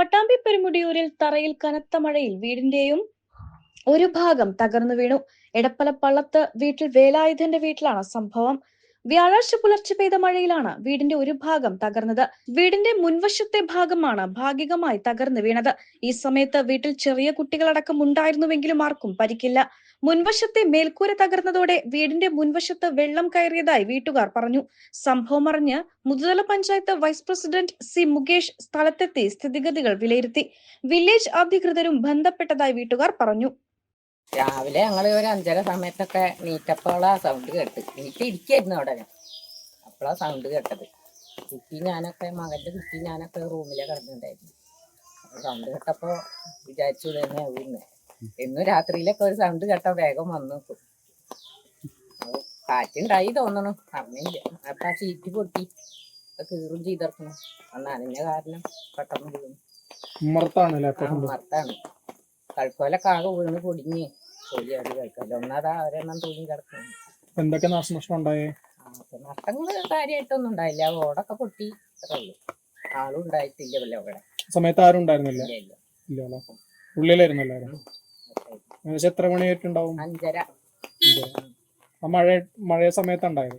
പട്ടാമ്പി പെരുമുടിയൂരിൽ തറയിൽ കനത്ത മഴയിൽ വീടിന്റെയും ഒരു ഭാഗം തകർന്നു വീണു. എടപ്പല പള്ളത്ത് വീട്ടിൽ വേലായുധന്റെ വീട്ടിലാണ് സംഭവം. വ്യാഴാഴ്ച പുലർച്ചെ പെയ്ത മഴയിലാണ് വീടിന്റെ ഒരു ഭാഗം തകർന്നത്. വീടിന്റെ മുൻവശത്തെ ഭാഗമാണ് ഭാഗികമായി തകർന്നു വീണത്. ഈ സമയത്ത് വീട്ടിൽ ചെറിയ കുട്ടികളടക്കം ഉണ്ടായിരുന്നുവെങ്കിലും ആർക്കും പരിക്കില്ല. മുൻവശത്തെ മേൽക്കൂര തകർന്നതോടെ വീടിന്റെ മുൻവശത്ത് വെള്ളം കയറിയതായി വീട്ടുകാർ പറഞ്ഞു. സംഭവം അറിഞ്ഞ് Muthuthala panchayat vice president C Mukesh സ്ഥലത്തെത്തി സ്ഥിതിഗതികൾ വിലയിരുത്തി. വില്ലേജ് അധികൃതരും ബന്ധപ്പെട്ടതായി വീട്ടുകാർ പറഞ്ഞു. രാവിലെ ഞങ്ങൾ ഒരു അഞ്ചര സമയത്തൊക്കെ നീറ്റപ്പോളാ സൗണ്ട് കേട്ട് നീറ്റ് ഇരിക്കായിരുന്നു അവിടെ. ഞാൻ അപ്പോഴാ സൗണ്ട് കേട്ടത്. കുട്ടി ഞാനൊക്കെ മകന്റെ കുട്ടി ഞാനൊക്കെ റൂമിലെ കിടന്നിട്ടുണ്ടായിരുന്നു. സൗണ്ട് കേട്ടപ്പോ വിചാരിച്ചു തന്നെ വീണ് എന്നും രാത്രിയിലൊക്കെ ഒരു സൗണ്ട് കേട്ടോ വേഗം വന്നു. കാറ്റുണ്ടായി തോന്നണു. അറിഞ്ഞില്ല അപ്പൊ ആ ചീറ്റ് പൊട്ടി. കീറും ചെയ്തിറക്കണം അന്ന് നനഞ്ഞ കാരണം പെട്ടെന്ന് വീണു. അപ്പൊ മർത്താണ് കഴുക്കോലൊക്കെ ആകെ വീണ് പൊടിഞ്ഞ് തൊലിയാടി കൽക്കോല ഒന്നാതാ ഒരെണ്ണം തൂങ്ങി കിടക്കുന്നു എന്തൊക്കെ നാശനഷ്ടം ഉണ്ടായേ? അപ്പൊ നഷ്ടങ്ങൾ കാര്യമായിട്ടൊന്നും ഉണ്ടായില്ല. ഓടൊക്കെ പൊട്ടി അത്രേ ഉള്ളൂ. ആളും ഉണ്ടായിട്ടില്ല വല്ല അവിടെ. സമയത്ത് ആരും ഉണ്ടായിരുന്നില്ല? ഇല്ല ഉള്ളിലായിരുന്നു എല്ലാവരും? ഏകദേശം എത്ര മണിയായിട്ടുണ്ടാവും? അഞ്ചര. ആ മഴ മഴയ സമയത്തുണ്ടായത്